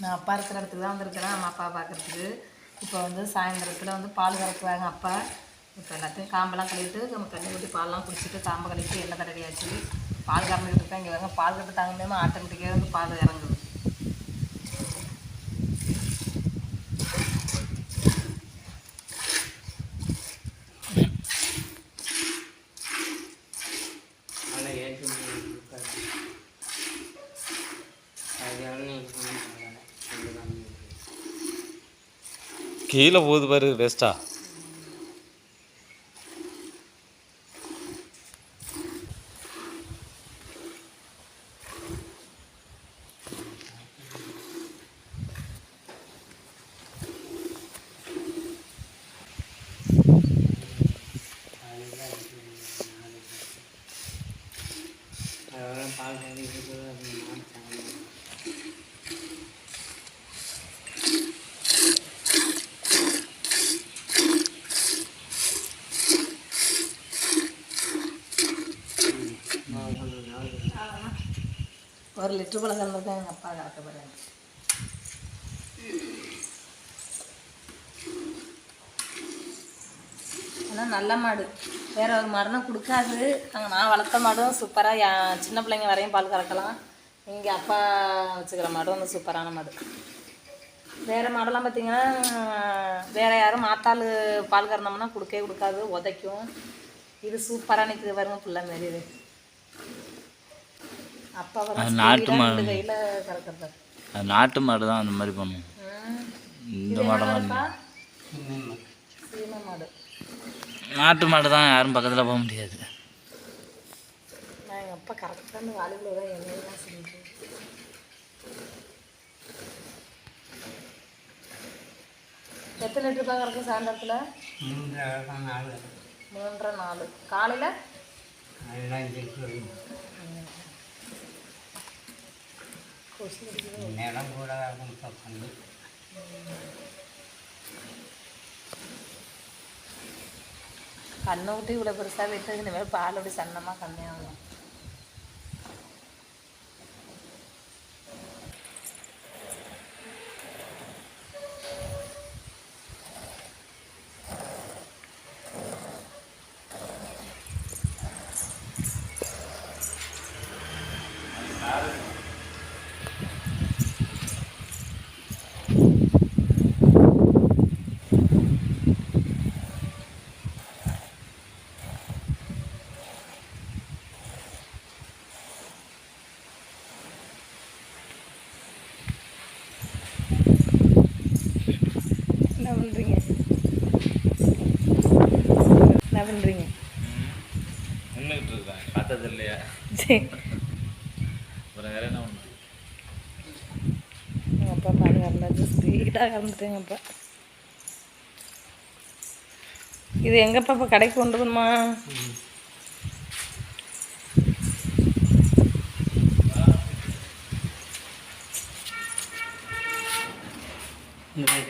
நான் அப்பா இருக்கிற இடத்துக்கு தான் வந்திருக்கிறேன் அம்மா அப்பா பார்க்கறதுக்கு. இப்போ வந்து சாயந்தரத்தில் வந்து பால் கறக்குவாங்க அப்பா. இப்போ எல்லாத்தையும் காம்பெல்லாம் கழுவிட்டு நம்ம கண்ணி ஊட்டி பால்லாம் குடிச்சிட்டு காம்பை கழுவிட்டு எண்ணெய் தடவியாச்சு பால் கறந்துக்கிட்டு இருக்கேன் இங்கே வாங்க பால் கட்டு தாங்க ஆட்டோமேட்டிக்காக வந்து பால் இறங்குது. Thank you. கீழே போகுது பாரு வேஸ்ட்டா அதெல்லாம் பால் ஒரு லிட்டர் போல தான் எங்கள் அப்பா கறக்க போகிறாங்க ஆனால் நல்ல மாடு. வேற ஒரு மாடுனா கொடுக்காது. நாங்கள் நான் வளர்த்த மாடும் சூப்பராக சின்ன பிள்ளைங்க வரையும் பால் கறக்கலாம். இங்கே அப்பா வச்சுக்கிற மாடும் வந்து சூப்பரான மாடு. வேறு மாடெல்லாம் பார்த்தீங்கன்னா வேறு யாரும் மாத்தாள் பால் கறந்தோம்னா கொடுக்கவே கொடுக்காது. உதைக்கும். இது சூப்பராக நிற்குது பாருங்க ஃபுல்லாக மாரி இது. அது நாட்டு மாடு. கையில் கறக்கிறது? அது நாட்டு மாடு தான் அந்த மாதிரி பண்ணும். ம். இந்த மாடெல்லாம் மாடு. நாட்டு மாடு தான் யாரும் பக்கத்தில் போக முடியாது. அப்பா கரெக்டான வாலிபுல தான் என்னையெல்லாம் செஞ்சு எத்தனை லிட்டர் தான் கறக்கும் சாயந்தரத்தில்? மூன்றரை நாலு. காலையில்? நிலம் கூட இருக்கும் பக்கம் கண்ணை விட்டு இவ்வளோ பெருசாக விட்டு இனிமேல் பால் அப்படி சன்னமாக கம்மியாகும் பண்ணுறீங்க என்ன பண்ணுறீங்க நின்றுக்கிட்டு இருக்கேன். பார்த்தது இல்லையா? சரி அப்புறம் வேற என்ன பண்ணுறது எங்கள் அப்பா பால் கறந்தாச்சு ஸ்பீடாக கறந்துட்டேங்க இது எங்கப்பா இப்போ கடைக்கு கொண்டு வரணுமா இந்த மாதிரி